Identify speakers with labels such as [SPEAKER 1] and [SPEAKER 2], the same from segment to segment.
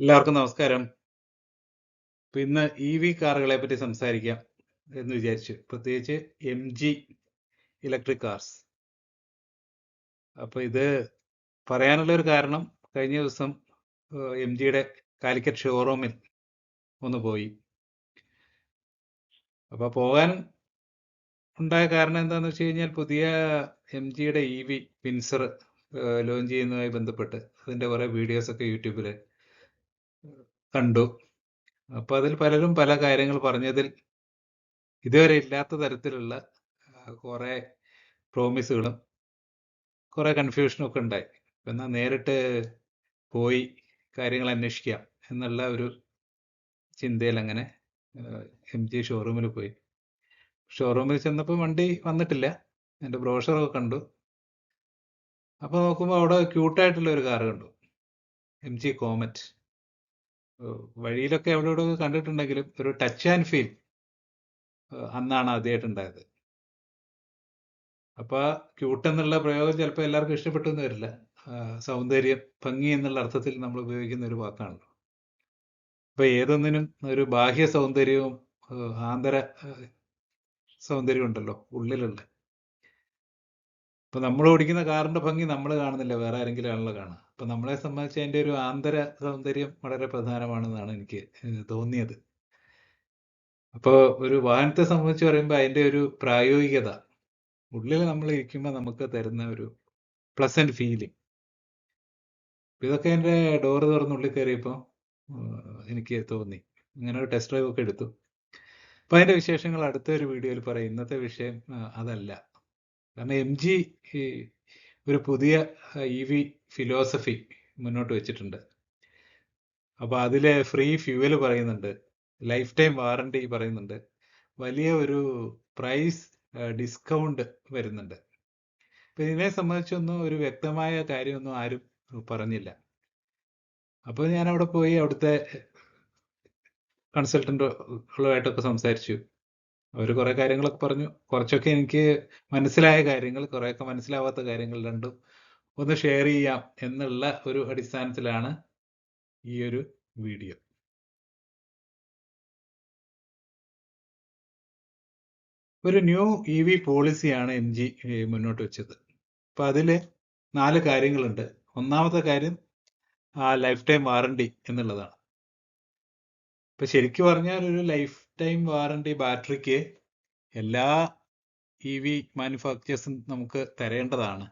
[SPEAKER 1] എല്ലാവർക്കും നമസ്കാരം. ഇപ്പൊ ഇന്ന് ഇ വി കാറുകളെ പറ്റി സംസാരിക്കാം എന്ന് വിചാരിച്ചു. പ്രത്യേകിച്ച് എം ജി ഇലക്ട്രിക് കാർസ് അപ്പൊ ഇത് പറയാനുള്ള ഒരു കാരണം കഴിഞ്ഞ ദിവസം എം ജിയുടെ കാലിക്കറ്റ് ഷോറൂമിൽ ഒന്ന് പോയി. അപ്പൊ പോകാൻ ഉണ്ടായ കാരണം എന്താണെന്ന് വെച്ച് കഴിഞ്ഞാൽ പുതിയ എം ജിയുടെ ഇ വി പിൻസർ ലോഞ്ച് ചെയ്യുന്നതുമായി ബന്ധപ്പെട്ട് അതിന്റെ കുറെ വീഡിയോസ് ഒക്കെ യൂട്യൂബിൽ കണ്ടു. അപ്പൊ അതിൽ പലരും പല കാര്യങ്ങൾ പറഞ്ഞതിൽ ഇതുവരെ ഇല്ലാത്ത തരത്തിലുള്ള കുറെ പ്രോമിസുകളും കുറെ കൺഫ്യൂഷനും ഒക്കെ ഉണ്ടായി. എന്നാൽ നേരിട്ട് പോയി കാര്യങ്ങൾ അന്വേഷിക്കാം എന്നുള്ള ഒരു ചിന്തയിൽ അങ്ങനെ എം ജി ഷോറൂമിൽ പോയി. ഷോറൂമിൽ ചെന്നപ്പോൾ വണ്ടി വന്നിട്ടില്ല. എന്റെ ബ്രോഷറൊക്കെ കണ്ടു. അപ്പോൾ നോക്കുമ്പോൾ അവിടെ ക്യൂട്ടായിട്ടുള്ള ഒരു കാറ് കണ്ടു. M G Comet. വഴിയിലൊക്കെ എവിടെ എവിടെ കണ്ടിട്ടുണ്ടെങ്കിലും ഒരു ടച്ച് ആൻഡ് ഫീൽ അന്നാണ് ആദ്യമായിട്ട് ഉണ്ടായത്. അപ്പൊ ക്യൂട്ട് എന്നുള്ള പ്രയോഗം ചിലപ്പോൾ എല്ലാവർക്കും ഇഷ്ടപ്പെട്ടു എന്ന് വരില്ല. സൗന്ദര്യം ഭംഗി എന്നുള്ള അർത്ഥത്തിൽ നമ്മൾ ഉപയോഗിക്കുന്ന ഒരു വാക്കാണല്ലോ. അപ്പൊ ഏതൊന്നിനും ഒരു ബാഹ്യ സൗന്ദര്യവും ആന്തര സൗന്ദര്യം ഉണ്ടല്ലോ ഉള്ളിലുള്ള. ഇപ്പൊ നമ്മൾ ഓടിക്കുന്ന കാറിന്റെ ഭംഗി നമ്മൾ കാണുന്നില്ല വേറെ ആരെങ്കിലും ആണല്ലോ കാണുക. അപ്പൊ നമ്മളെ സംബന്ധിച്ച് അതിന്റെ ഒരു ആന്തര സൗന്ദര്യം വളരെ പ്രധാനമാണെന്നാണ് എനിക്ക് തോന്നിയത്. അപ്പോ ഒരു വാഹനത്തെ സംബന്ധിച്ച് പറയുമ്പോൾ അതിന്റെ ഒരു പ്രായോഗികത ഉള്ളിൽ നമ്മൾ ഇരിക്കുമ്പോൾ നമുക്ക് തരുന്ന ഒരു പ്ലസന്റ് ഫീലിംഗ് ഇതൊക്കെ എന്റെ ഡോറ് തുറന്ന് ഉള്ളിൽ കയറിയപ്പോൾ എനിക്ക് തോന്നി. ഇങ്ങനെ ഒരു ടെസ്റ്റ് ഡ്രൈവ് ഒക്കെ എടുത്തു. അപ്പൊ അതിന്റെ വിശേഷങ്ങൾ അടുത്ത ഒരു വീഡിയോയിൽ പറയാം. ഇന്നത്തെ വിഷയം അതല്ല. കാരണം എം ജി ഒരു പുതിയ ഇ വി ഫിലോസഫി മുന്നോട്ട് വെച്ചിട്ടുണ്ട്. അപ്പോൾ അതിലെ ഫ്രീ ഫ്യൂവൽ പറയുന്നുണ്ട് ലൈഫ് ടൈം വാറണ്ടി പറയുന്നുണ്ട്. വലിയ ഒരു പ്രൈസ് ഡിസ്കൗണ്ട് വരുന്നുണ്ട്. അപ്പം ഇതിനെ സംബന്ധിച്ചൊന്നും ഒരു വ്യക്തമായ കാര്യമൊന്നും ആരും പറഞ്ഞില്ല. അപ്പോൾ ഞാൻ അവിടെ പോയി അവിടുത്തെ കൺസൾട്ടന്റുകളുമായിട്ടൊക്കെ സംസാരിച്ചു. അവർ കുറെ കാര്യങ്ങളൊക്കെ പറഞ്ഞു. കുറച്ചൊക്കെ എനിക്ക് മനസ്സിലായ കാര്യങ്ങൾ കുറെയൊക്കെ മനസ്സിലാവാത്ത കാര്യങ്ങൾ രണ്ടും ഒന്ന് ഷെയർ ചെയ്യാം എന്നുള്ള ഒരു അടിസ്ഥാനത്തിലാണ് ഈ ഒരു വീഡിയോ ഒരു ന്യൂ ഇ വി പോളിസിയാണ് എം ജി മുന്നോട്ട് വെച്ചത്. അപ്പൊ അതിൽ നാല് കാര്യങ്ങളുണ്ട്. ഒന്നാമത്തെ കാര്യം ലൈഫ് ടൈം വാറണ്ടി എന്നുള്ളതാണ്. ഇപ്പൊ ശരിക്കും പറഞ്ഞാൽ ഒരു ലൈഫ് ടൈം വാറണ്ടി ബാറ്ററിക്ക് എല്ലാ ഇ വി മാനുഫാക്ചേഴ്സും നമുക്ക് തരേണ്ടതാണ്.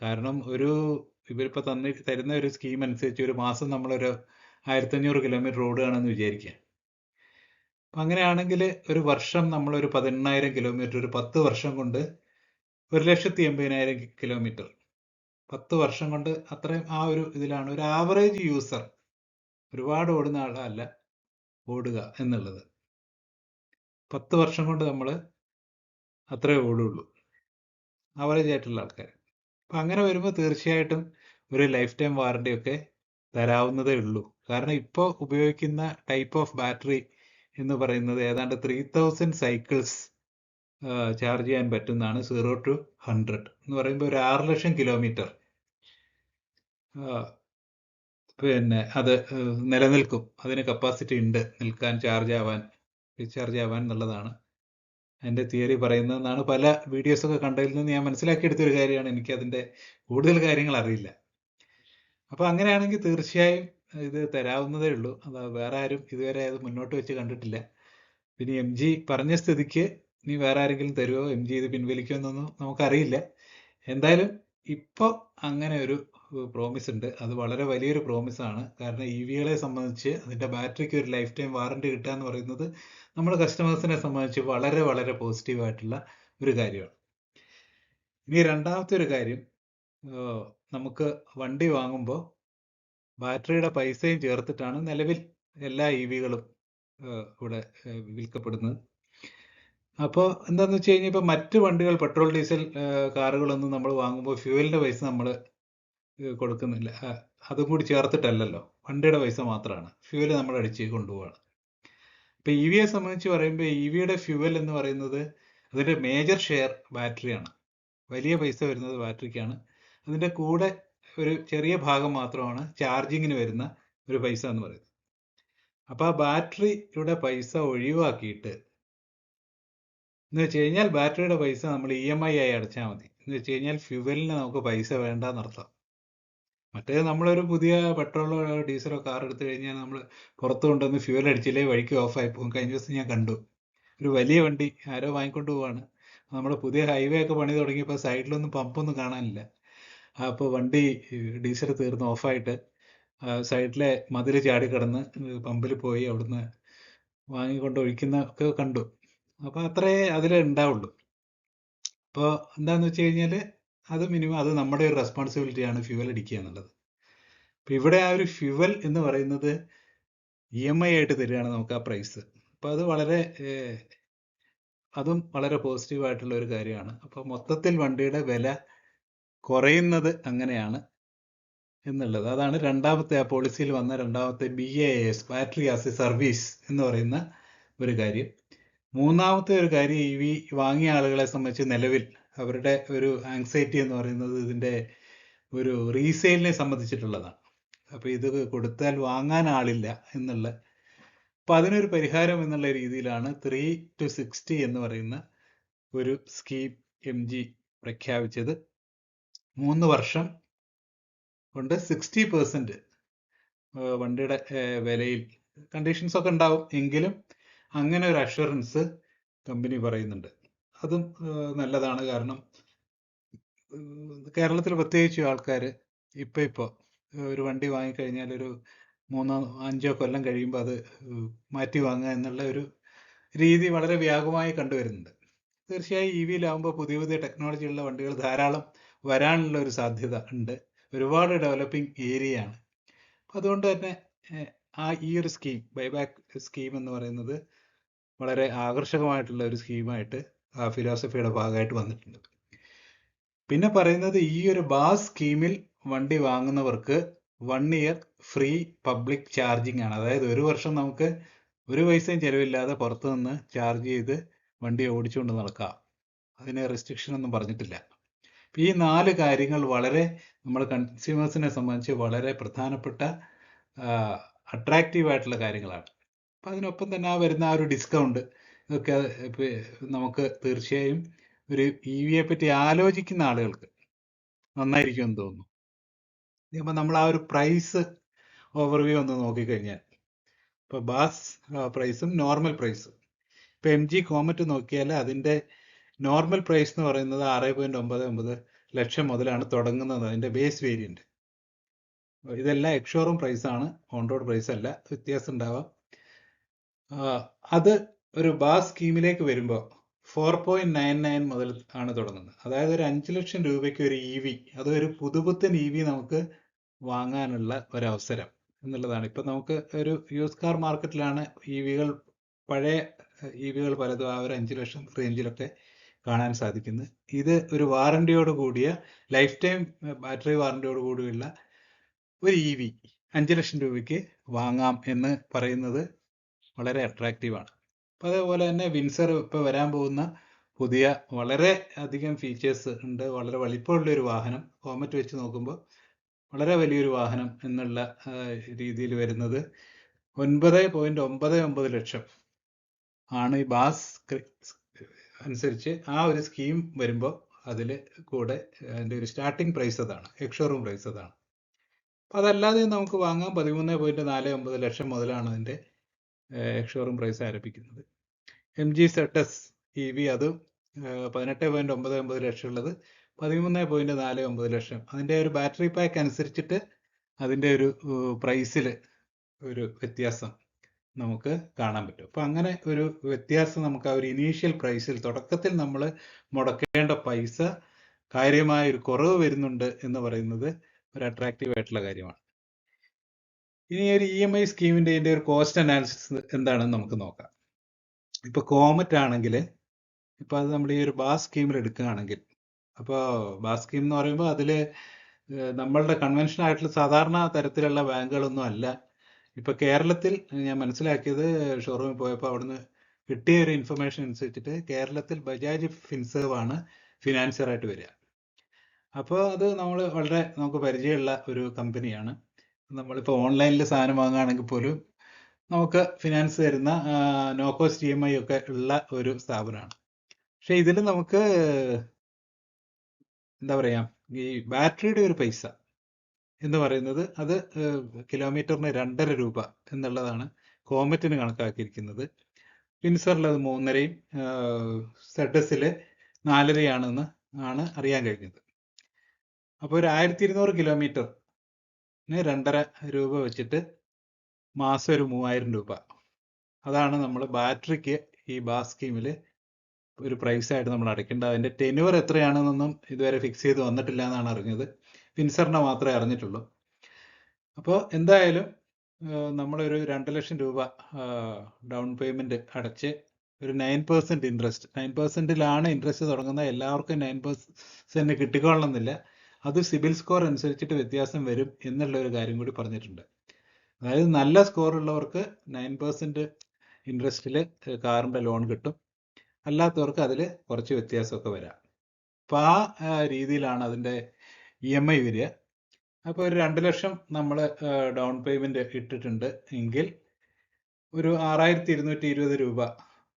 [SPEAKER 1] കാരണം ഒരു ഇവരിപ്പോ തന്നി തരുന്ന ഒരു സ്കീം അനുസരിച്ച് ഒരു മാസം നമ്മളൊരു ആയിരത്തഞ്ഞൂറ് കിലോമീറ്റർ ഓടുകയാണെന്ന് വിചാരിക്കുക അപ്പൊ അങ്ങനെയാണെങ്കിൽ ഒരു വർഷം നമ്മൾ ഒരു പതിനെണ്ണായിരം കിലോമീറ്റർ ഒരു പത്ത് വർഷം കൊണ്ട് ഒരു ലക്ഷത്തി എൺപതിനായിരം കിലോമീറ്റർ പത്ത് വർഷം കൊണ്ട് അത്രയും ആ ഒരു ഇതിലാണ്. ഒരു ആവറേജ് യൂസർ ഒരുപാട് ഓടുന്ന ആളല്ല ഓടുക എന്നുള്ളത്. പത്ത് വർഷം കൊണ്ട് നമ്മൾ അത്രേ ഓടുള്ളൂ. ആവറേജ് ആയിട്ടുള്ള ആൾക്കാർ അപ്പം അങ്ങനെ വരുമ്പോൾ തീർച്ചയായിട്ടും ഒരു ലൈഫ് ടൈം വാറണ്ടി ഒക്കെ തരാവുന്നതേ ഉള്ളൂ. കാരണം ഇപ്പോൾ ഉപയോഗിക്കുന്ന ടൈപ്പ് ഓഫ് ബാറ്ററി എന്ന് പറയുന്നത് ഏതാണ്ട് ത്രീ തൗസൻഡ് സൈക്കിൾസ് ചാർജ് ചെയ്യാൻ പറ്റുന്നതാണ് സീറോ ടു ഹൺഡ്രഡ് എന്ന് പറയുമ്പോൾ ഒരു ആറ് ലക്ഷം കിലോമീറ്റർ പിന്നെ അത് നിലനിൽക്കും. അതിന് കപ്പാസിറ്റി ഉണ്ട് നിൽക്കാൻ ചാർജ് ആവാൻ. റീചാർജ് ആവാൻ എന്നുള്ളതാണ് എന്റെ തിയറി പറയുന്നതെന്നാണ് പല വീഡിയോസൊക്കെ കണ്ടതിൽ നിന്ന് ഞാൻ മനസ്സിലാക്കിയെടുത്തൊരു കാര്യമാണ് എനിക്ക് അതിന്റെ കൂടുതൽ കാര്യങ്ങൾ അറിയില്ല. അപ്പോൾ അങ്ങനെയാണെങ്കിൽ തീർച്ചയായും ഇത് തരാവുന്നതേ ഉള്ളൂ. അത് വേറെ ആരും ഇതുവരെ അത് മുന്നോട്ട് വെച്ച് കണ്ടിട്ടില്ല. പിന്നെ എം ജി പറഞ്ഞ സ്ഥിതിക്ക് ഇനി വേറെ ആരെങ്കിലും തരുമോ എം ജി ഇത് പിൻവലിക്കുമോ എന്നൊന്നും നമുക്കറിയില്ല. എന്തായാലും ഇപ്പോൾ അങ്ങനെ ഒരു പ്രോമിസ് ഉണ്ട്. അത് വളരെ വലിയൊരു പ്രോമിസ് ആണ്. കാരണം ഇ വികളെ സംബന്ധിച്ച് അതിന്റെ ബാറ്ററിക്ക് ഒരു ലൈഫ് ടൈം വാറണ്ടി കിട്ടുക എന്ന് പറയുന്നത് നമ്മുടെ കസ്റ്റമേഴ്സിനെ സംബന്ധിച്ച് വളരെ വളരെ പോസിറ്റീവായിട്ടുള്ള ഒരു കാര്യമാണ്. ഇനി രണ്ടാമത്തെ ഒരു കാര്യം നമുക്ക് വണ്ടി വാങ്ങുമ്പോൾ ബാറ്ററിയുടെ പൈസയും ചേർത്തിട്ടാണ് നിലവിൽ എല്ലാ ഇ വികളും ഇവിടെ വിൽക്കപ്പെടുന്നത്. അപ്പോൾ എന്താണെന്ന് വെച്ച് കഴിഞ്ഞാൽ ഇപ്പോൾ മറ്റ് വണ്ടികൾ പെട്രോൾ ഡീസൽ കാറുകളൊന്നും നമ്മൾ വാങ്ങുമ്പോൾ ഫ്യൂവലിന്റെ പൈസ നമ്മൾ കൊടുക്കുന്നില്ല. അതും കൂടി ചേർത്തിട്ടല്ലല്ലോ. വണ്ടിയുടെ പൈസ മാത്രമാണ്. ഫ്യൂവൽ നമ്മൾ അടിച്ച് കൊണ്ടുപോവാണ്. ഇപ്പൊ ഇ വിയെ സംബന്ധിച്ച് പറയുമ്പോൾ ഇ വിയുടെ ഫ്യൂവൽ എന്ന് പറയുന്നത് അതിന്റെ മേജർ ഷെയർ ബാറ്ററിയാണ്. വലിയ പൈസ വരുന്നത് ബാറ്ററിക്കാണ്. അതിന്റെ കൂടെ ഒരു ചെറിയ ഭാഗം മാത്രമാണ് ചാർജിങ്ങിന് വരുന്ന ഒരു പൈസ എന്ന് പറയുന്നത്. അപ്പോൾ ആ ബാറ്ററിയുടെ പൈസ ഒഴിവാക്കിയിട്ട് എന്ന് വെച്ച് കഴിഞ്ഞാൽ ബാറ്ററിയുടെ പൈസ നമ്മൾ ഇ എം ഐ ആയി അടച്ചാൽ മതി. എന്ന് വെച്ച് കഴിഞ്ഞാൽ ഫ്യുവലിന് നമുക്ക് പൈസ വേണ്ടെന്നർത്ഥം. മറ്റേത് നമ്മളൊരു പുതിയ പെട്രോളോ ഡീസലോ കാർ എടുത്തു കഴിഞ്ഞാൽ നമ്മൾ പുറത്ത് കൊണ്ടുവന്ന് ഫ്യൂവൽ അടിച്ചില്ലേ വഴിക്ക് ഓഫായി പോകും. കഴിഞ്ഞ ദിവസം ഞാൻ കണ്ടു. ഒരു വലിയ വണ്ടി ആരോ വാങ്ങിക്കൊണ്ട് പോവാണ്. നമ്മൾ പുതിയ ഹൈവേ ഒക്കെ പണി തുടങ്ങിയപ്പോൾ സൈഡിലൊന്നും പമ്പൊന്നും കാണാനില്ല. അപ്പോൾ വണ്ടി ഡീസൽ തീർന്ന് ഓഫായിട്ട് സൈഡിലെ മതിൽ ചാടി കിടന്ന് പമ്പിൽ പോയി അവിടുന്ന് വാങ്ങിക്കൊണ്ട് ഒഴിക്കുന്ന ഒക്കെ കണ്ടു. അപ്പോൾ അത്രേ അതിലേ ഉണ്ടാവുള്ളൂ. അപ്പോൾ എന്താണെന്ന് വെച്ച് കഴിഞ്ഞാൽ അത് മിനിമം അത് നമ്മുടെ ഒരു റെസ്പോൺസിബിലിറ്റിയാണ് ഫ്യുവൽ അടിക്കുക എന്നുള്ളത്. അപ്പം ഇവിടെ ആ ഒരു ഫ്യുവൽ എന്ന് പറയുന്നത് ഇ എം ഐ ആയിട്ട് തരികയാണ് നമുക്ക് ആ പ്രൈസ് അപ്പോൾ അത് വളരെ അതും വളരെ പോസിറ്റീവ് ആയിട്ടുള്ള ഒരു കാര്യമാണ്. അപ്പോൾ മൊത്തത്തിൽ വണ്ടിയുടെ വില കുറയുന്നത് അങ്ങനെയാണ് എന്നുള്ളത്. അതാണ് രണ്ടാമത്തെ ആ പോളിസിയിൽ വന്ന രണ്ടാമത്തെ B A S battery as a service എന്ന് പറയുന്ന ഒരു കാര്യം. മൂന്നാമത്തെ ഒരു കാര്യം ഈ വാങ്ങിയ ആളുകളെ സംബന്ധിച്ച് നിലവിൽ അവരുടെ ഒരു ആങ്സൈറ്റി എന്ന് പറയുന്നത് ഇതിന്റെ ഒരു റീസെയിലിനെ സംബന്ധിച്ചിട്ടുള്ളതാണ്. അപ്പോൾ ഇത് കൊടുത്താൽ വാങ്ങാൻ ആളില്ല എന്നുള്ള അപ്പോൾ അതിനൊരു പരിഹാരം എന്നുള്ള രീതിയിലാണ് ത്രീ ടു സിക്സ്റ്റി എന്ന് പറയുന്ന ഒരു സ്കീം എം ജി പ്രഖ്യാപിച്ചത്. മൂന്ന് വർഷം കൊണ്ട് സിക്സ്റ്റി പെർസെന്റ് വണ്ടിയുടെ വിലയിൽ കണ്ടീഷൻസ് ഒക്കെ ഉണ്ടാവും. എങ്കിലും അങ്ങനെ ഒരു അഷുറൻസ് കമ്പനി പറയുന്നുണ്ട്. അതും നല്ലതാണ്. കാരണം കേരളത്തിൽ പ്രത്യേകിച്ച് ആൾക്കാർ ഇപ്പം ഇപ്പോൾ ഒരു വണ്ടി വാങ്ങിക്കഴിഞ്ഞാൽ ഒരു മൂന്നോ അഞ്ചോ കൊല്ലം കഴിയുമ്പോൾ അത് മാറ്റി വാങ്ങുക എന്നുള്ള ഒരു രീതി വളരെ വ്യാപകമായി കണ്ടുവരുന്നുണ്ട്. തീർച്ചയായും ഇ വിയിലാവുമ്പോൾ പുതിയ പുതിയ ടെക്നോളജി ഉള്ള വണ്ടികൾ ധാരാളം വരാനുള്ള ഒരു സാധ്യത ഉണ്ട്. ഒരുപാട് ഡെവലപ്പിംഗ് ഏരിയയാണ്. അപ്പം അതുകൊണ്ട് തന്നെ ആ ഈ ഒരു സ്കീം ബൈബാക്ക് സ്കീം എന്ന് പറയുന്നത് വളരെ ആകർഷകമായിട്ടുള്ള ഒരു സ്കീമായിട്ട് ഫിലോസഫിയുടെ ഭാഗമായിട്ട് വന്നിട്ടുണ്ട്. പിന്നെ പറയുന്നത് ഈ ഒരു ബാസ് സ്കീമിൽ വണ്ടി വാങ്ങുന്നവർക്ക് one year free public charging ആണ്. അതായത് ഒരു വർഷം നമുക്ക് ഒരു പൈസയും ചെലവില്ലാതെ പുറത്തു നിന്ന് ചാർജ് ചെയ്ത് വണ്ടി ഓടിച്ചുകൊണ്ട് നടക്കാം. അതിന് റെസ്ട്രിക്ഷൻ ഒന്നും പറഞ്ഞിട്ടില്ല. ഈ നാല് കാര്യങ്ങൾ വളരെ നമ്മൾ കൺസ്യൂമേഴ്സിനെ സംബന്ധിച്ച് വളരെ പ്രധാനപ്പെട്ട അട്രാക്റ്റീവ് ആയിട്ടുള്ള കാര്യങ്ങളാണ്. അപ്പം അതിനൊപ്പം തന്നെ ആ വരുന്ന ആ ഒരു ഡിസ്കൗണ്ട് ഇപ്പൊ നമുക്ക് തീർച്ചയായും ഒരു ഇ വിയെ പറ്റി ആലോചിക്കുന്ന ആളുകൾക്ക് നന്നായിരിക്കും എന്ന് തോന്നുന്നു. ഇപ്പം നമ്മൾ ആ ഒരു പ്രൈസ് ഓവർവ്യൂ ഒന്ന് നോക്കിക്കഴിഞ്ഞാൽ ഇപ്പൊ ബാസ് പ്രൈസും നോർമൽ പ്രൈസും ഇപ്പൊ എം ജി കോമറ്റ് നോക്കിയാൽ അതിന്റെ നോർമൽ പ്രൈസ് എന്ന് പറയുന്നത് ആറ് പോയിന്റ് ഒമ്പത് ഒമ്പത് ലക്ഷം മുതലാണ് തുടങ്ങുന്നത് അതിന്റെ ബേസ് വേരിയന്റ് ഇതെല്ലാം എക്സ്ഷോറൂം പ്രൈസ് ആണ് ഓൺ റോഡ് പ്രൈസ് അല്ല വ്യത്യാസം ഉണ്ടാവാം. അത് ഒരു ബാസ് സ്കീമിലേക്ക് വരുമ്പോൾ ഫോർ പോയിന്റ് നയൻ നയൻ മുതൽ ആണ് തുടങ്ങുന്നത്. അതായത് ഒരു അഞ്ച് ലക്ഷം രൂപയ്ക്ക് ഒരു ഇ വി അത് ഒരു പുതുപുത്തൻ ഇ വി നമുക്ക് വാങ്ങാനുള്ള ഒരവസരം എന്നുള്ളതാണ്. ഇപ്പം നമുക്ക് ഒരു യൂസ് കാർ മാർക്കറ്റിലാണ് ഇ വികൾ പഴയ ഇ വികൾ പലതും ആ ഒരു അഞ്ച് ലക്ഷം റേഞ്ചിലൊക്കെ കാണാൻ സാധിക്കുന്നത്. ഇത് ഒരു വാറണ്ടിയോട് കൂടിയ ലൈഫ് ടൈം ബാറ്ററി വാറണ്ടിയോട് കൂടിയുള്ള ഒരു ഇ വി അഞ്ച് ലക്ഷം രൂപയ്ക്ക് വാങ്ങാം എന്ന് പറയുന്നത് വളരെ അട്രാക്റ്റീവാണ് അപ്പോൾ അതേപോലെ തന്നെ വിൻസർ ഇപ്പോൾ വരാൻ പോകുന്ന പുതിയ വളരെ അധികം ഫീച്ചേഴ്സ് ഉണ്ട്. വളരെ വലിപ്പമുള്ള ഒരു വാഹനം. കോമറ്റ് വെച്ച് നോക്കുമ്പോൾ വളരെ വലിയൊരു വാഹനം എന്നുള്ള രീതിയിൽ വരുന്നത്. ഒൻപത് പോയിന്റ് ഒമ്പത് ഒമ്പത് ലക്ഷം ആണ് ഈ ബാസ് അനുസരിച്ച് ആ ഒരു സ്കീം വരുമ്പോൾ അതിൽ കൂടെ അതിന്റെ ഒരു സ്റ്റാർട്ടിംഗ് പ്രൈസ് അതാണ്. എക്സ്ഷോറൂം പ്രൈസ് അതാണ്. അപ്പം അതല്ലാതെ നമുക്ക് വാങ്ങാം. പതിമൂന്ന് പോയിന്റ് നാല് ഒമ്പത് ലക്ഷം മുതലാണ് അതിന്റെ എക്സ്ഷോറൂം പ്രൈസ് ആരംഭിക്കുന്നത്. M G Z E V അതും പതിനെട്ട് പോയിന്റ് ഒമ്പത് ഒമ്പത് ലക്ഷം ഉള്ളത് പതിമൂന്ന് പോയിന്റ് നാല് ഒമ്പത് ലക്ഷം. അതിന്റെ ഒരു ബാറ്ററി പാക്ക് അനുസരിച്ചിട്ട് അതിന്റെ ഒരു പ്രൈസിൽ ഒരു വ്യത്യാസം നമുക്ക് കാണാൻ പറ്റും. അപ്പം അങ്ങനെ ഒരു വ്യത്യാസം നമുക്ക് ആ ഒരു ഇനീഷ്യൽ പ്രൈസിൽ തുടക്കത്തിൽ നമ്മൾ മുടക്കേണ്ട പൈസ കാര്യമായ ഒരു കുറവ് വരുന്നുണ്ട് എന്ന് പറയുന്നത് ഒരു അട്രാക്റ്റീവ് ആയിട്ടുള്ള കാര്യമാണ്. ഇനി ഒരു ഇ എം ഐ സ്കീമിന്റെ ഇതിന്റെ ഒരു കോസ്റ്റ് അനാലിസിസ് എന്താണെന്ന് നമുക്ക് നോക്കാം. ഇപ്പൊ കോമറ്റ് ആണെങ്കിൽ ഇപ്പൊ അത് നമ്മൾ ഈ ഒരു ബാസ് സ്കീമിൽ എടുക്കുകയാണെങ്കിൽ അപ്പോൾ ബാസ് സ്കീം എന്ന് പറയുമ്പോൾ അതിൽ നമ്മളുടെ കൺവെൻഷൻ ആയിട്ടുള്ള സാധാരണ തരത്തിലുള്ള ബാങ്കുകളൊന്നും അല്ല. ഇപ്പൊ കേരളത്തിൽ ഞാൻ മനസ്സിലാക്കിയത് ഷോറൂമിൽ പോയപ്പോൾ അവിടുന്ന് കിട്ടിയ ഒരു ഇൻഫർമേഷൻ അനുസരിച്ചിട്ട് കേരളത്തിൽ ബജാജ് ഫിൻസേവ് ആണ് ഫിനാൻസിയർ ആയിട്ട് വരിക. അപ്പോൾ അത് നമ്മൾ വളരെ നമുക്ക് പരിചയമുള്ള ഒരു കമ്പനിയാണ് നമ്മളിപ്പോൾ ഓൺലൈനിൽ സാധനം വാങ്ങുകയാണെങ്കിൽ പോലും നമുക്ക് ഫിനാൻസ് തരുന്ന no cost E M I ഒക്കെ ഉള്ള ഒരു സ്ഥാപനമാണ്. പക്ഷെ ഇതിൽ നമുക്ക് എന്താ പറയാ ഈ ബാറ്ററിയുടെ ഒരു പൈസ എന്ന് പറയുന്നത് അത് കിലോമീറ്ററിന് രണ്ടര രൂപ എന്നുള്ളതാണ് കോമറ്റിന് കണക്കാക്കിയിരിക്കുന്നത്. പിൻസറിൽ അത് മൂന്നരയും സെഡസിൽ നാലരയാണെന്ന് ആണ് അറിയാൻ കഴിഞ്ഞത്. അപ്പോൾ ഒരു ആയിരത്തി ഇരുന്നൂറ് കിലോമീറ്ററിന് രണ്ടര രൂപ വെച്ചിട്ട് മാസം ഒരു മൂവായിരം രൂപ. അതാണ് നമ്മൾ ബാറ്ററിക്ക് ഈ ബാസ് സ്കീമിൽ ഒരു പ്രൈസ് ആയിട്ട് നമ്മൾ അടയ്ക്കേണ്ടത്. അതിന്റെ ടെനുവർ എത്രയാണെന്നൊന്നും ഇതുവരെ ഫിക്സ് ചെയ്ത് വന്നിട്ടില്ല എന്നാണ് അറിഞ്ഞത്. ഫിൻസറിനെ മാത്രമേ അറിഞ്ഞിട്ടുള്ളൂ. അപ്പോൾ എന്തായാലും നമ്മളൊരു രണ്ട് ലക്ഷം രൂപ ഡൗൺ പേയ്മെന്റ് അടച്ച് ഒരു നയൻ പെർസെന്റ് ഇൻട്രസ്റ്റ് നയൻ പെർസെന്റിലാണ് ഇൻട്രസ്റ്റ് തുടങ്ങുന്നത്. എല്ലാവർക്കും നയൻ പെർസെന്റ് കിട്ടിക്കൊള്ളണമെന്നില്ല. അത് സിബിൽ സ്കോർ അനുസരിച്ചിട്ട് വ്യത്യാസം വരും എന്നുള്ള ഒരു കാര്യം കൂടി പറഞ്ഞിട്ടുണ്ട്. അതായത് നല്ല സ്കോർ ഉള്ളവർക്ക് നയൻ പെർസെന്റ് ഇൻട്രസ്റ്റിൽ കാറിന്റെ ലോൺ കിട്ടും. അല്ലാത്തവർക്ക് അതിൽ കുറച്ച് വ്യത്യാസമൊക്കെ വരാം. അപ്പോൾ ആ രീതിയിലാണ് അതിന്റെ ഇ എം ഐ വരിക. അപ്പോൾ ഒരു രണ്ട് ലക്ഷം നമ്മൾ ഡൗൺ പേയ്മെന്റ് ഇട്ടിട്ടുണ്ട് എങ്കിൽ ഒരു ആറായിരത്തി ഇരുന്നൂറ്റി ഇരുപത് രൂപ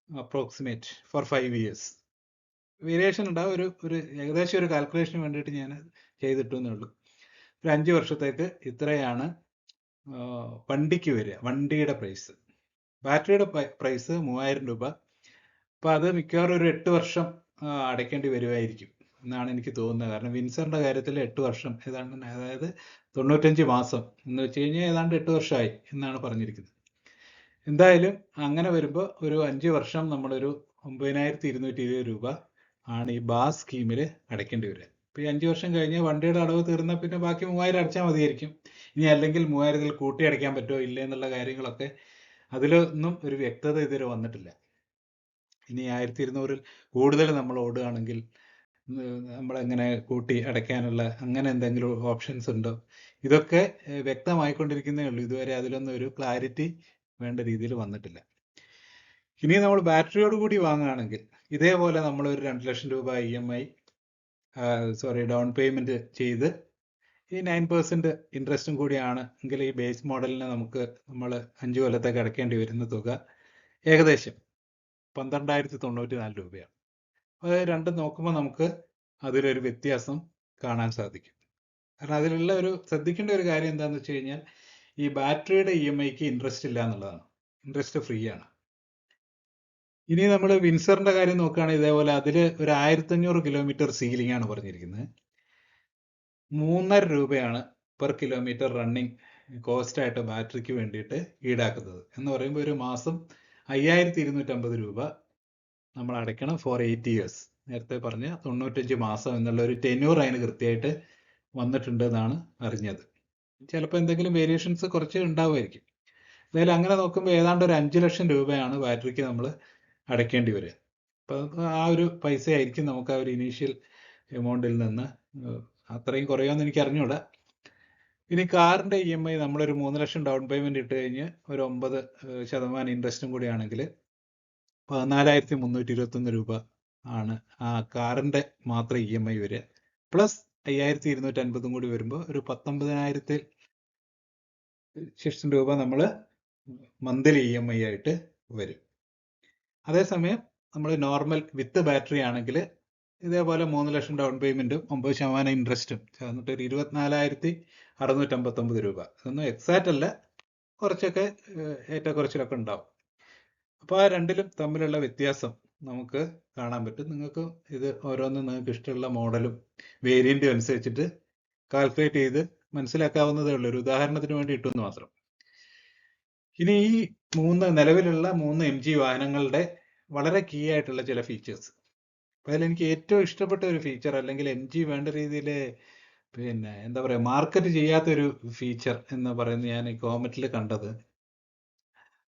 [SPEAKER 1] approximate four five years. Variation ഉണ്ടാവും. ഒരു ഒരു ഏകദേശം ഒരു കാൽക്കുലേഷന് വേണ്ടിയിട്ട് ഞാൻ ചെയ്തിട്ടു എന്നേ ഉള്ളൂ ഒരു അഞ്ച് വർഷത്തേക്ക് ഇത്രയാണ് വണ്ടിക്ക് വരിക വണ്ടിയുടെ പ്രൈസ് ബാറ്ററിയുടെ പ്രൈസ് മൂവായിരം രൂപ. അപ്പോൾ അത് മിക്കവാറും ഒരു എട്ട് വർഷം അടയ്ക്കേണ്ടി വരുമായിരിക്കും എന്നാണ് എനിക്ക് തോന്നുന്നത്. കാരണം വിൻസറിന്റെ കാര്യത്തിൽ എട്ട് വർഷം ഏതാണ്ട് അതായത് തൊണ്ണൂറ്റഞ്ച് മാസം എന്ന് വെച്ച് കഴിഞ്ഞാൽ ഏതാണ്ട് എട്ട് വർഷമായി എന്നാണ് പറഞ്ഞിരിക്കുന്നത്. എന്തായാലും അങ്ങനെ വരുമ്പോൾ ഒരു അഞ്ച് വർഷം നമ്മളൊരു ഒമ്പതിനായിരത്തി ഇരുന്നൂറ്റി ഇരുപത് രൂപ ആണ് ഈ ബാസ് സ്കീമിൽ അടയ്ക്കേണ്ടി വരിക. ഇപ്പോൾ ഈ അഞ്ച് വർഷം കഴിഞ്ഞ് വണ്ടിയുടെ അടവ് തീർന്നാൽ പിന്നെ ബാക്കി മൂവായിരം അടച്ചാൽ മതിയായിരിക്കും. ഇനി അല്ലെങ്കിൽ മൂവായിരത്തിൽ കൂട്ടി അടയ്ക്കാൻ പറ്റുമോ ഇല്ല എന്നുള്ള കാര്യങ്ങളൊക്കെ അതിലൊന്നും ഒരു വ്യക്തത ഇതുവരെ വന്നിട്ടില്ല. ഇനി ആയിരത്തി ഇരുന്നൂറിൽ കൂടുതൽ നമ്മൾ ഓടുകയാണെങ്കിൽ നമ്മളെങ്ങനെ കൂട്ടി അടയ്ക്കാനുള്ള അങ്ങനെ എന്തെങ്കിലും ഓപ്ഷൻസ് ഉണ്ടോ? ഇതൊക്കെ വ്യക്തമായിക്കൊണ്ടിരിക്കുന്നേ ഉള്ളൂ. ഇതുവരെ അതിലൊന്നും ഒരു ക്ലാരിറ്റി വേണ്ട രീതിയിൽ വന്നിട്ടില്ല. ഇനി നമ്മൾ ബാറ്ററിയോട് കൂടി വാങ്ങുകയാണെങ്കിൽ ഇതേപോലെ നമ്മൾ ഒരു രണ്ട് ലക്ഷം രൂപ E M I sorry down payment ചെയ്ത് ഈ നയൻ പെർസെന്റ് ഇൻട്രസ്റ്റും കൂടിയാണ്. എങ്കിൽ ഈ ബേസ് മോഡലിന് നമുക്ക് നമ്മൾ അഞ്ച് കൊല്ലത്തേക്ക് അടയ്ക്കേണ്ടി വരുന്ന തുക ഏകദേശം പന്ത്രണ്ടായിരത്തി തൊണ്ണൂറ്റി നാല് രൂപയാണ്. അത് രണ്ടും നോക്കുമ്പോൾ നമുക്ക് അതിലൊരു വ്യത്യാസം കാണാൻ സാധിക്കും. കാരണം അതിലുള്ള ഒരു ശ്രദ്ധിക്കേണ്ട ഒരു കാര്യം എന്താണെന്ന് വെച്ച് കഴിഞ്ഞാൽ ഈ ബാറ്ററിയുടെ ഇ എം ഐക്ക് ഇൻട്രസ്റ്റ് ഇല്ല എന്നുള്ളതാണ്. ഇൻട്രസ്റ്റ് ഫ്രീ ആണ്. ഇനി നമ്മൾ വിൻസറിന്റെ കാര്യം നോക്കുകയാണെങ്കിൽ ഇതേപോലെ അതിൽ ഒരു ആയിരത്തി അഞ്ഞൂറ് കിലോമീറ്റർ സീലിംഗ് ആണ് പറഞ്ഞിരിക്കുന്നത്. മൂന്നര രൂപയാണ് പെർ കിലോമീറ്റർ റണ്ണിങ് കോസ്റ്റ് ആയിട്ട് ബാറ്ററിക്ക് വേണ്ടിയിട്ട് ഈടാക്കുന്നത്. എന്ന് പറയുമ്പോൾ ഒരു മാസം അയ്യായിരത്തി ഇരുന്നൂറ്റമ്പത് രൂപ നമ്മൾ അടയ്ക്കണം ഫോർ എയ്റ്റ് ഇയേഴ്സ് നേരത്തെ പറഞ്ഞ തൊണ്ണൂറ്റഞ്ച് മാസം എന്നുള്ള ഒരു ടെന്യൂർ അതിന് കൃത്യമായിട്ട് വന്നിട്ടുണ്ട് എന്നാണ് അറിഞ്ഞത്. ചിലപ്പോൾ എന്തെങ്കിലും വേരിയേഷൻസ് കുറച്ച് ഉണ്ടാവുമായിരിക്കും. എന്തായാലും അങ്ങനെ നോക്കുമ്പോൾ ഏതാണ്ട് ഒരു അഞ്ച് ലക്ഷം രൂപയാണ് ബാറ്ററിക്ക് നമ്മൾ അടയ്ക്കേണ്ടി വരിക അപ്പോൾ ആ ഒരു പൈസ ആയിരിക്കും നമുക്ക് ആ ഒരു ഇനീഷ്യൽ എമൗണ്ടിൽ നിന്ന് അത്രയും കുറയുമെന്ന് എനിക്ക് അറിഞ്ഞൂടാ. ഇനി കാറിന്റെ ഇ എം ഐ നമ്മളൊരു മൂന്ന് ലക്ഷം ഡൗൺ പേയ്മെന്റ് ഇട്ട് കഴിഞ്ഞ് ഒരു ഒമ്പത് ശതമാനം ഇൻട്രസ്റ്റും കൂടി ആണെങ്കിൽ പതിനാലായിരത്തി മുന്നൂറ്റി ഇരുപത്തൊന്ന് രൂപ ആണ് ആ കാറിന്റെ മാത്രം ഇ എം ഐ വരിക. പ്ലസ് അയ്യായിരത്തി ഇരുന്നൂറ്റി അൻപതും കൂടി വരുമ്പോൾ ഒരു പത്തൊമ്പതിനായിരത്തിൽ ശേഷം രൂപ നമ്മൾ മന്ത്ലി ഇ എം ഐ ആയിട്ട് വരും. അതേസമയം നമ്മൾ നോർമൽ വിത്ത് ബാറ്ററി ആണെങ്കിൽ ഇതേപോലെ മൂന്ന് ലക്ഷം ഡൗൺ പേയ്മെന്റും ഒമ്പത് ശതമാനം ഇൻട്രസ്റ്റും ചേർന്നിട്ട് ഒരു ഇരുപത്തിനാലായിരത്തി അറുന്നൂറ്റമ്പത്തൊമ്പത് രൂപ. ഇതൊന്നും എക്സാക്റ്റ് അല്ല. കുറച്ചൊക്കെ ഏറ്റക്കുറച്ചിലൊക്കെ ഉണ്ടാവും. അപ്പോൾ ആ രണ്ടിലും തമ്മിലുള്ള വ്യത്യാസം നമുക്ക് കാണാൻ പറ്റും. നിങ്ങൾക്ക് ഇത് ഓരോന്നും നിങ്ങൾക്ക് ഇഷ്ടമുള്ള മോഡലും വേരിയന്റും അനുസരിച്ചിട്ട് കാൽക്കുലേറ്റ് ചെയ്ത് മനസ്സിലാക്കാവുന്നതേ ഉള്ളൂ. ഒരു ഉദാഹരണത്തിന് വേണ്ടി ഇട്ടുമെന്ന് മാത്രം. ഇനി ഈ മൂന്ന് നിലവിലുള്ള മൂന്ന് എം ജി വാഹനങ്ങളുടെ വളരെ കീ ആയിട്ടുള്ള ചില ഫീച്ചേഴ്സ് അപ്പോൾ അതിൽ എനിക്ക് ഏറ്റവും ഇഷ്ടപ്പെട്ട ഒരു ഫീച്ചർ അല്ലെങ്കിൽ എം ജി വേണ്ട രീതിയിൽ പിന്നെ എന്താ പറയുക മാർക്കറ്റ് ചെയ്യാത്തൊരു ഫീച്ചർ എന്ന് പറയുന്നത് ഞാൻ ഈ കോമറ്റിൽ കണ്ടത്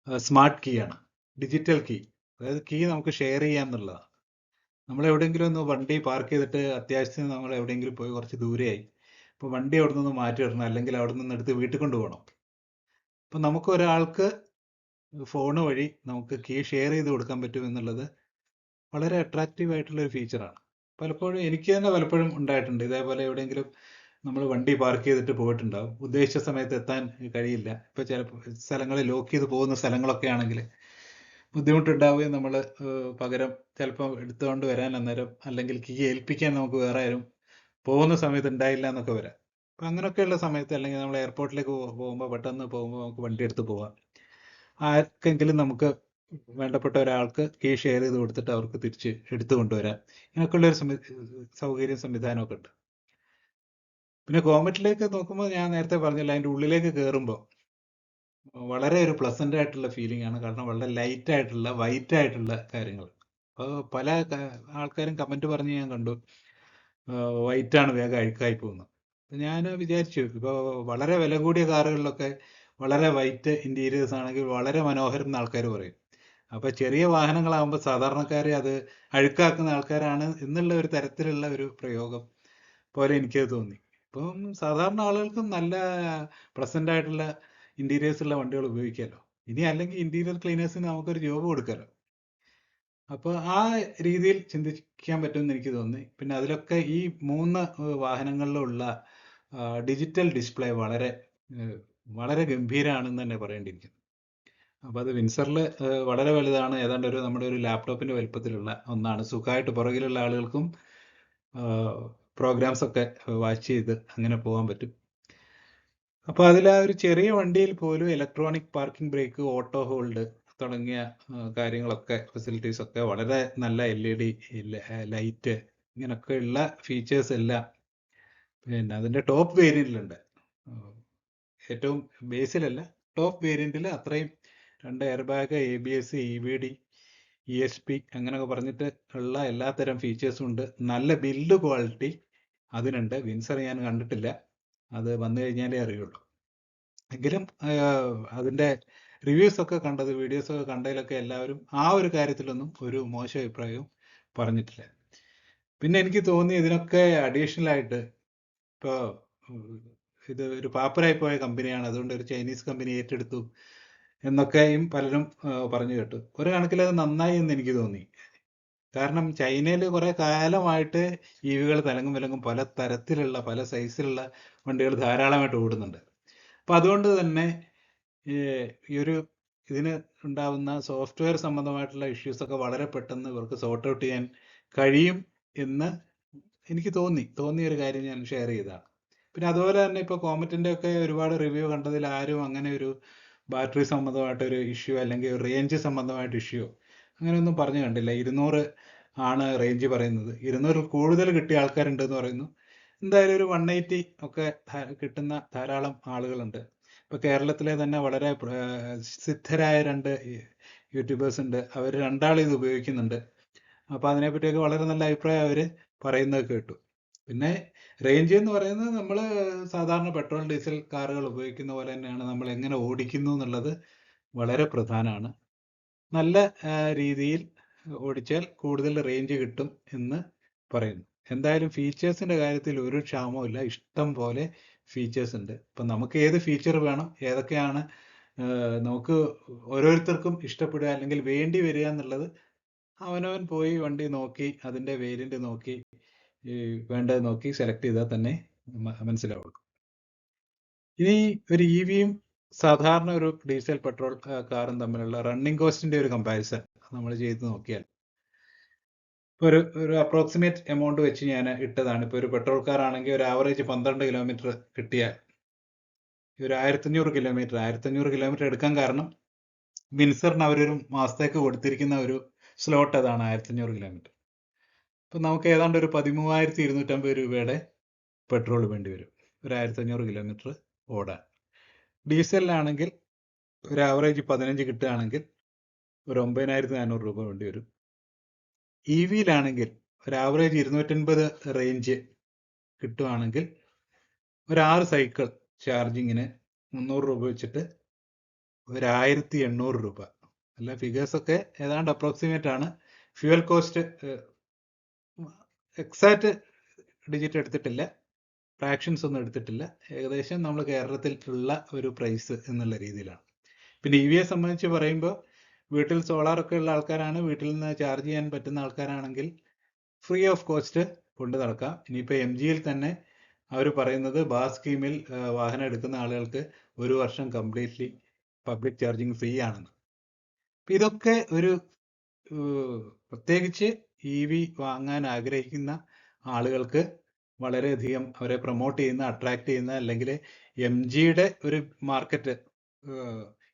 [SPEAKER 1] സ്മാർട്ട് കീ ആണ്. ഡിജിറ്റൽ കീ അതായത് കീ നമുക്ക് ഷെയർ ചെയ്യാം എന്നുള്ളതാണ്. നമ്മൾ എവിടെയെങ്കിലും ഒന്ന് വണ്ടി പാർക്ക് ചെയ്തിട്ട് അത്യാവശ്യത്തിന് നമ്മൾ എവിടെയെങ്കിലും പോയി കുറച്ച് ദൂരെയായി. അപ്പോൾ വണ്ടി അവിടെ നിന്ന് മാറ്റി ഇടണം അല്ലെങ്കിൽ അവിടെ നിന്ന് എടുത്ത് വീട്ടിൽ കൊണ്ടുപോകണം അപ്പം നമുക്ക് ഒരാൾക്ക് ഫോൺ വഴി നമുക്ക് കീ ഷെയർ ചെയ്ത് കൊടുക്കാൻ പറ്റും എന്നുള്ളത് വളരെ അട്രാക്റ്റീവ് ആയിട്ടുള്ള ഒരു ഫീച്ചറാണ് പലപ്പോഴും എനിക്ക് തന്നെ പലപ്പോഴും ഉണ്ടായിട്ടുണ്ട്. ഇതേപോലെ എവിടെയെങ്കിലും നമ്മൾ വണ്ടി പാർക്ക് ചെയ്തിട്ട് പോയിട്ടുണ്ടാവും. ഉദ്ദേശിച്ച സമയത്ത് എത്താൻ കഴിയില്ല. ഇപ്പൊ ചില സ്ഥലങ്ങളിൽ ലോക്ക് ചെയ്ത് പോകുന്ന സ്ഥലങ്ങളൊക്കെ ആണെങ്കിൽ ബുദ്ധിമുട്ടുണ്ടാവുകയും നമ്മൾ പകരം ചിലപ്പോൾ എടുത്തുകൊണ്ട് വരാൻ അന്നേരം അല്ലെങ്കിൽ കീ ഏൽപ്പിക്കാൻ നമുക്ക് വേറെ ആരും പോകുന്ന സമയത്ത് ഉണ്ടായില്ല എന്നൊക്കെ വരാം. അപ്പം അങ്ങനെയൊക്കെയുള്ള സമയത്ത് അല്ലെങ്കിൽ നമ്മൾ എയർപോർട്ടിലേക്ക് പോകുമ്പോൾ പെട്ടെന്ന് പോകുമ്പോൾ നമുക്ക് വണ്ടി എടുത്ത് പോവാം. ആർക്കെങ്കിലും നമുക്ക് വേണ്ടപ്പെട്ട ഒരാൾക്ക് കീ ഷെയർ ചെയ്ത് കൊടുത്തിട്ട് അവർക്ക് തിരിച്ച് എടുത്തു കൊണ്ടുവരാം. ഇങ്ങനെയൊക്കെയുള്ള ഒരു സൗകര്യ സംവിധാനമൊക്കെ ഉണ്ട്. പിന്നെ കോമറ്റിലേക്ക് നോക്കുമ്പോൾ ഞാൻ നേരത്തെ പറഞ്ഞില്ല അതിന്റെ ഉള്ളിലേക്ക് കയറുമ്പോൾ വളരെ ഒരു പ്ലസന്റ് ആയിട്ടുള്ള ഫീലിംഗ് ആണ്. കാരണം വളരെ ലൈറ്റ് ആയിട്ടുള്ള വൈറ്റ് ആയിട്ടുള്ള കാര്യങ്ങൾ. അപ്പോൾ പല ആൾക്കാരും കമന്റ് പറഞ്ഞ് ഞാൻ കണ്ടു. വൈറ്റ് ആണ് വേഗം അഴുക്കായി പോകുന്നത്. ഞാൻ വിചാരിച്ചു ഇപ്പോൾ വളരെ വില കൂടിയ കാറുകളിലൊക്കെ വളരെ വൈറ്റ് ഇന്റീരിയേഴ്സ് ആണെങ്കിൽ വളരെ മനോഹരം എന്ന് ആൾക്കാർ പറയും. അപ്പൊ ചെറിയ വാഹനങ്ങളാകുമ്പോൾ സാധാരണക്കാരെ അത് അഴുക്കാക്കുന്ന ആൾക്കാരാണ് എന്നുള്ള ഒരു തരത്തിലുള്ള ഒരു പ്രയോഗം പോലെ എനിക്ക് തോന്നി. ഇപ്പം സാധാരണ ആളുകൾക്കും നല്ല പ്രസന്റ് ആയിട്ടുള്ള ഇന്റീരിയേഴ്സ് ഉള്ള വണ്ടികൾ ഉപയോഗിക്കാമല്ലോ ഇനി അല്ലെങ്കിൽ ഇന്റീരിയർ ക്ലീനേഴ്സിന് നമുക്കൊരു ജോബ് കൊടുക്കാമല്ലോ അപ്പോൾ ആ രീതിയിൽ ചിന്തിക്കാൻ പറ്റുമെന്ന് എനിക്ക് തോന്നി. പിന്നെ അതിലൊക്കെ ഈ മൂന്ന് വാഹനങ്ങളിലുള്ള ഡിജിറ്റൽ ഡിസ്പ്ലേ വളരെ വളരെ ഗംഭീരമാണെന്ന് തന്നെ പറയേണ്ടിയിരിക്കുന്നു. അപ്പോൾ അത് വിൻസറിൽ വളരെ വലുതാണ്. ഏതാണ്ട് ഒരു നമ്മുടെ ഒരു ലാപ്ടോപ്പിന്റെ വലുപ്പത്തിലുള്ള ഒന്നാണ്. സുഖമായിട്ട് പുറകിലുള്ള ആളുകൾക്കും പ്രോഗ്രാംസ് ഒക്കെ വാച്ച് ചെയ്ത് അങ്ങനെ പോകാൻ പറ്റും. അപ്പോൾ അതിൽ ആ ഒരു ചെറിയ വണ്ടിയിൽ പോലും electronic parking brake auto hold തുടങ്ങിയ കാര്യങ്ങളൊക്കെ ഫെസിലിറ്റീസ് ഒക്കെ വളരെ നല്ല എൽ ഇ ഡി ലൈറ്റ് ഇങ്ങനെയൊക്കെയുള്ള ഫീച്ചേഴ്സ് എല്ലാം പിന്നെ അതിന്റെ ടോപ്പ് വേരിയന്റിലുണ്ട് ഏറ്റവും ബേസിലല്ല ടോപ്പ് വേരിയന്റിൽ അത്രയും രണ്ട് airbag A B S E V D E S P അങ്ങനെയൊക്കെ പറഞ്ഞിട്ട് ഉള്ള എല്ലാത്തരം ഫീച്ചേഴ്സും ഉണ്ട്. നല്ല ബിൽഡ് ക്വാളിറ്റി അതിനുണ്ട്. വിൻസർ ഞാൻ കണ്ടിട്ടില്ല. അത് വന്നു കഴിഞ്ഞാലേ അറിയുള്ളൂ. എങ്കിലും അതിന്റെ റിവ്യൂസ് ഒക്കെ കണ്ടത് വീഡിയോസ് ഒക്കെ കണ്ടതിലൊക്കെ എല്ലാവരും ആ ഒരു കാര്യത്തിലൊന്നും ഒരു മോശം അഭിപ്രായവും പറഞ്ഞിട്ടില്ല. പിന്നെ എനിക്ക് തോന്നി ഇതിനൊക്കെ അഡീഷണൽ ആയിട്ട് ഇപ്പോൾ ഇത് ഒരു പാപ്പരായി പോയ കമ്പനിയാണ്. അതുകൊണ്ട് ഒരു ചൈനീസ് കമ്പനി ഏറ്റെടുത്തു എന്നൊക്കെയും പലരും പറഞ്ഞു കേട്ടു. ഒരു കണക്കിൽ അത് നന്നായി എന്ന് എനിക്ക് തോന്നി. കാരണം ചൈനയിൽ കുറെ കാലമായിട്ട് ജീവികൾ വികൾ തലങ്ങും വിലങ്ങും പല തരത്തിലുള്ള പല സൈസിലുള്ള വണ്ടികൾ ധാരാളമായിട്ട് ഓടുന്നുണ്ട്. അപ്പൊ അതുകൊണ്ട് തന്നെ ഈ ഒരു ഇതിന് ഉണ്ടാവുന്ന സോഫ്റ്റ്വെയർ സംബന്ധമായിട്ടുള്ള ഇഷ്യൂസ് ഒക്കെ വളരെ പെട്ടെന്ന് ഇവർക്ക് സോർട്ട് ഔട്ട് ചെയ്യാൻ കഴിയും എന്ന് എനിക്ക് തോന്നി. തോന്നിയ ഒരു കാര്യം ഞാൻ ഷെയർ ചെയ്തതാണ് പിന്നെ അതുപോലെ തന്നെ ഇപ്പോൾ കോമറ്റിന്റെ ഒക്കെ ഒരുപാട് റിവ്യൂ കണ്ടതിൽ ആരും അങ്ങനെ ഒരു ബാറ്ററി സംബന്ധമായിട്ട് ഒരു ഇഷ്യൂ അല്ലെങ്കിൽ റേഞ്ച് സംബന്ധമായിട്ട് ഇഷ്യൂ അങ്ങനെയൊന്നും പറഞ്ഞു കണ്ടില്ല. ഇരുന്നൂറ് ആണ് റേഞ്ച് പറയുന്നത്. ഇരുന്നൂറിൽ കൂടുതൽ കിട്ടിയ ആൾക്കാരുണ്ട് എന്ന് പറയുന്നു. എന്തായാലും ഒരു വൺ എയ്റ്റി ഒക്കെ കിട്ടുന്ന ധാരാളം ആളുകളുണ്ട്. ഇപ്പൊ കേരളത്തിലെ തന്നെ വളരെ സിദ്ധരായ രണ്ട് യൂട്യൂബേഴ്സ് ഉണ്ട്. അവർ രണ്ടാളും ഇത് ഉപയോഗിക്കുന്നുണ്ട്. അപ്പൊ അതിനെപ്പറ്റിയൊക്കെ വളരെ നല്ല അഭിപ്രായം അവർ പറയുന്നത് കേട്ടു. പിന്നെ റേഞ്ച് എന്ന് പറയുന്നത് നമ്മൾ സാധാരണ പെട്രോൾ ഡീസൽ കാറുകൾ ഉപയോഗിക്കുന്ന പോലെ തന്നെയാണ് നമ്മൾ എങ്ങനെ ഓടിക്കുന്നു എന്നുള്ളത് വളരെ പ്രധാനമാണ്. നല്ല രീതിയിൽ ഓടിച്ചാൽ കൂടുതൽ റേഞ്ച് കിട്ടും എന്ന് പറയുന്നു. എന്തായാലും ഫീച്ചേഴ്സിന്റെ കാര്യത്തിൽ ഒരു ക്ഷാമവും ഇഷ്ടം പോലെ ഫീച്ചേഴ്സ് ഉണ്ട്. ഇപ്പം നമുക്ക് ഏത് ഫീച്ചർ വേണം? ഏതൊക്കെയാണ് നമുക്ക് ഓരോരുത്തർക്കും ഇഷ്ടപ്പെടുക അല്ലെങ്കിൽ വേണ്ടി വരിക എന്നുള്ളത് അവനവൻ പോയി വണ്ടി നോക്കി അതിന്റെ വേരിയന്റ് നോക്കി വേണ്ടത് നോക്കി സെലക്ട് ചെയ്താൽ തന്നെ മനസ്സിലാവുള്ളൂ ഇനി ഒരു ഇ വിയും സാധാരണ ഒരു ഡീസൽ പെട്രോൾ കാറും തമ്മിലുള്ള റണ്ണിങ് കോസ്റ്റിന്റെ ഒരു കമ്പാരിസൺ നമ്മൾ ചെയ്ത് നോക്കിയാൽ. ഒരു ഒരു അപ്രോക്സിമേറ്റ് എമൗണ്ട് വെച്ച് ഞാൻ ഇട്ടതാണ്. ഇപ്പൊ ഒരു പെട്രോൾ കാർ ആണെങ്കിൽ ഒരു ആവറേജ് പന്ത്രണ്ട് കിലോമീറ്റർ കിട്ടിയാൽ ഒരു ആയിരത്തഞ്ഞൂറ് കിലോമീറ്റർ ആയിരത്തഞ്ഞൂറ് കിലോമീറ്റർ എടുക്കാൻ കാരണം മിൻസറിന് അവരൊരു മാസത്തേക്ക് കൊടുത്തിരിക്കുന്ന ഒരു സ്ലോട്ട് അതാണ് ആയിരത്തഞ്ഞൂറ് കിലോമീറ്റർ. അപ്പം നമുക്ക് ഏതാണ്ട് ഒരു പതിമൂവായിരത്തി ഇരുന്നൂറ്റമ്പത് രൂപയുടെ പെട്രോൾ വേണ്ടി വരും. ഒരു ആയിരത്തഞ്ഞൂറ് കിലോമീറ്റർ ഓടാൻ. ഡീസലിനാണെങ്കിൽ ഒരു ആവറേജ് പതിനഞ്ച് കിട്ടുകയാണെങ്കിൽ ഒരു ഒമ്പതിനായിരത്തി നാനൂറ് രൂപ വേണ്ടി വരും. ഇ വിയിലാണെങ്കിൽ ഒരു ആവറേജ് ഇരുന്നൂറ്റൻപത് റേഞ്ച് കിട്ടുകയാണെങ്കിൽ ഒരു ആറ് സൈക്കിൾ ചാർജിങ്ങിന് മുന്നൂറ് രൂപ വെച്ചിട്ട് ഒരു ആയിരത്തി എണ്ണൂറ് രൂപ അല്ല ഫിഗേഴ്സ് ഒക്കെ ഏതാണ്ട് അപ്രോക്സിമേറ്റ് ആണ്. ഫ്യൂവൽ കോസ്റ്റ് എക്സാക്റ്റ് ഡിജിറ്റ് എടുത്തിട്ടില്ല. ഫ്രാക്ഷൻസ് ഒന്നും എടുത്തിട്ടില്ല. ഏകദേശം നമ്മൾ കേരളത്തിൽ ഉള്ള ഒരു പ്രൈസ് എന്നുള്ള രീതിയിലാണ്. പിന്നെ ഇ വിയെ സംബന്ധിച്ച് പറയുമ്പോൾ വീട്ടിൽ സോളാർ ഒക്കെ ഉള്ള ആൾക്കാരാണ്. വീട്ടിൽ നിന്ന് ചാർജ് ചെയ്യാൻ പറ്റുന്ന ആൾക്കാരാണെങ്കിൽ ഫ്രീ ഓഫ് കോസ്റ്റ് കൊണ്ട് നടക്കാം. ഇനിയിപ്പോൾ എം ജിയിൽ തന്നെ അവർ പറയുന്നത് ബാസ് സ്കീമിൽ വാഹനം എടുക്കുന്ന ആളുകൾക്ക് ഒരു വർഷം കംപ്ലീറ്റ്ലി പബ്ലിക് ചാർജിങ് ഫ്രീ ആണെന്ന്. ഇതൊക്കെ ഒരു പ്രത്യേകിച്ച് ഇ വി വാങ്ങാൻ ആഗ്രഹിക്കുന്ന ആളുകൾക്ക് വളരെയധികം അവരെ പ്രൊമോട്ട് ചെയ്യുന്ന അട്രാക്ട് ചെയ്യുന്ന അല്ലെങ്കിൽ എം ജിയുടെ ഒരു മാർക്കറ്റ്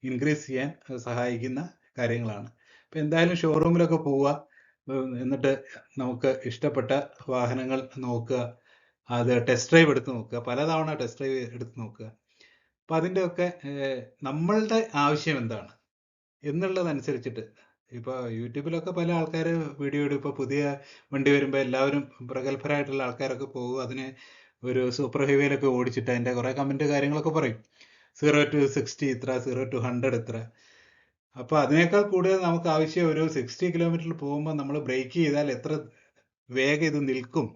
[SPEAKER 1] ഇൻക്രീസ് ചെയ്യാൻ സഹായിക്കുന്ന കാര്യങ്ങളാണ്. ഇപ്പൊ എന്തായാലും ഷോറൂമിലൊക്കെ പോവുക എന്നിട്ട് നമുക്ക് ഇഷ്ടപ്പെട്ട വാഹനങ്ങൾ നോക്കുക അത് ടെസ്റ്റ് ഡ്രൈവ് എടുത്ത് നോക്കുക പലതവണ ടെസ്റ്റ് ഡ്രൈവ് എടുത്ത് നോക്കുക. അപ്പൊ അതിന്റെയൊക്കെ ഒക്കെ നമ്മളുടെ ആവശ്യം എന്താണ്? എന്നുള്ളതനുസരിച്ചിട്ട്. ഇപ്പൊ യൂട്യൂബിലൊക്കെ പല ആൾക്കാർ വീഡിയോ ഇടും. ഇപ്പൊ പുതിയ വണ്ടി വരുമ്പോൾ എല്ലാവരും പ്രഗത്ഭരായിട്ടുള്ള ആൾക്കാരൊക്കെ പോകും. അതിന് ഒരു സൂപ്പർ ഹൈവേയിലൊക്കെ ഓടിച്ചിട്ട് അതിന്റെ കുറെ കമന്റ് കാര്യങ്ങളൊക്കെ പറയും. സീറോ ടു സിക്സ്റ്റി ഇത്ര സീറോ ടു ഹൺഡ്രഡ് ഇത്ര. അപ്പൊ അതിനേക്കാൾ കൂടുതൽ നമുക്ക് ആവശ്യം ഒരു സിക്സ്റ്റി കിലോമീറ്ററിൽ പോകുമ്പോൾ നമ്മൾ ബ്രേക്ക് ചെയ്താൽ എത്ര വേഗം ഇത് നിൽക്കും?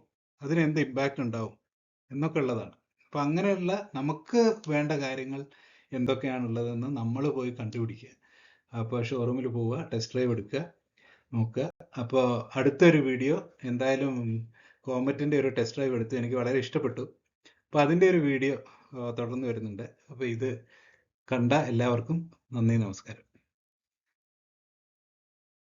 [SPEAKER 1] അതിന് എന്ത് ഇമ്പാക്റ്റ് ഉണ്ടാവും? എന്നൊക്കെ ഉള്ളതാണ്. അപ്പൊ അങ്ങനെയുള്ള നമുക്ക് വേണ്ട കാര്യങ്ങൾ എന്തൊക്കെയാണുള്ളതെന്ന് നമ്മൾ പോയി കണ്ടുപിടിക്കുക. അപ്പോൾ ഷോറൂമിൽ പോവുക ടെസ്റ്റ് ഡ്രൈവ് എടുക്കുക നോക്കുക. അപ്പോൾ അടുത്തൊരു വീഡിയോ എന്തായാലും കോമറ്റിന്റെ ഒരു ടെസ്റ്റ് ഡ്രൈവ് എടുത്ത് എനിക്ക് വളരെ ഇഷ്ടപ്പെട്ടു. അപ്പോൾ അതിന്റെ ഒരു വീഡിയോ തുടർന്ന് വരുന്നുണ്ട്. അപ്പോൾ ഇത് കണ്ട എല്ലാവർക്കും നന്ദി നമസ്കാരം.